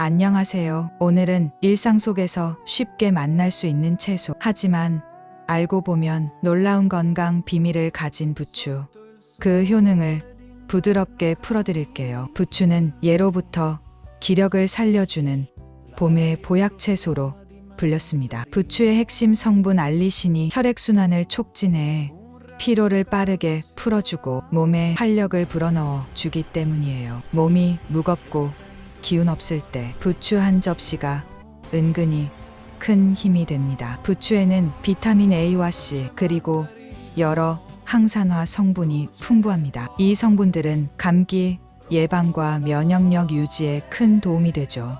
안녕하세요. 오늘은 일상 속에서 쉽게 만날 수 있는 채소. 하지만 알고 보면 놀라운 건강 비밀을 가진 부추. 그 효능을 부드럽게 풀어드릴게요. 부추는 예로부터 기력을 살려주는 봄의 보약 채소로 불렸습니다. 부추의 핵심 성분 알리신이 혈액순환을 촉진해 피로를 빠르게 풀어주고 몸에 활력을 불어넣어 주기 때문이에요. 몸이 무겁고 기운 없을 때 부추 한 접시가 은근히 큰 힘이 됩니다. 부추에는 비타민 A와 C 그리고 여러 항산화 성분이 풍부합니다. 이 성분들은 감기 예방과 면역력 유지에 큰 도움이 되죠.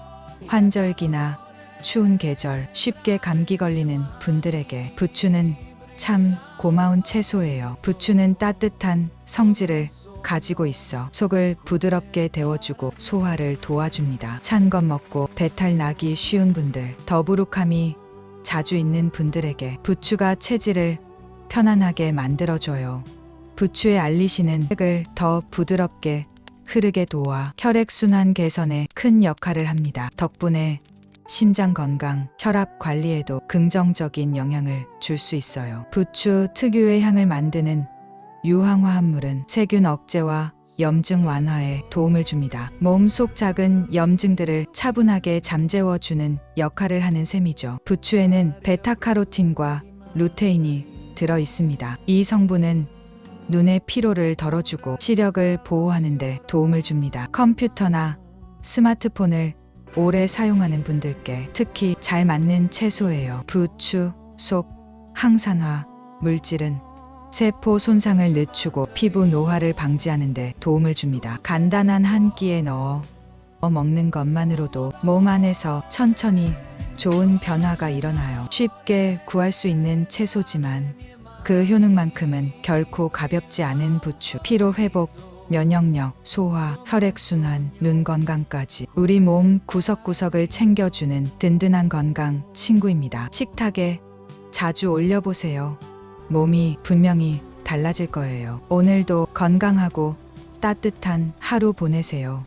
환절기나 추운 계절 쉽게 감기 걸리는 분들에게 부추는 참 고마운 채소예요. 부추는 따뜻한 성질을 가지고 있어 속을 부드럽게 데워주고 소화를 도와줍니다. 찬 것 먹고 배탈 나기 쉬운 분들, 더부룩함이 자주 있는 분들에게 부추가 체질을 편안하게 만들어줘요. 부추의 알리시는 혈액을 더 부드럽게 흐르게 도와 혈액순환 개선에 큰 역할을 합니다. 덕분에 심장 건강, 혈압 관리에도 긍정적인 영향을 줄 수 있어요. 부추 특유의 향을 만드는 유황화 합물은 세균 억제와 염증 완화에 도움을 줍니다. 몸 속 작은 염증들을 차분하게 잠재워주는 역할을 하는 셈이죠. 부추에는 베타카로틴과 루테인이 들어 있습니다. 이 성분은 눈의 피로를 덜어주고 시력을 보호하는데 도움을 줍니다. 컴퓨터나 스마트폰을 오래 사용하는 분들께 특히 잘 맞는 채소예요. 부추 속 항산화 물질은 세포 손상을 늦추고 피부 노화를 방지하는데 도움을 줍니다. 간단한 한 끼에 넣어 먹는 것만으로도 몸 안에서 천천히 좋은 변화가 일어나요. 쉽게 구할 수 있는 채소지만 그 효능만큼은 결코 가볍지 않은 부추, 피로 회복, 면역력, 소화, 혈액순환, 눈 건강까지 우리 몸 구석구석을 챙겨주는 든든한 건강 친구입니다. 식탁에 자주 올려보세요. 몸이 분명히 달라질 거예요. 오늘도 건강하고 따뜻한 하루 보내세요.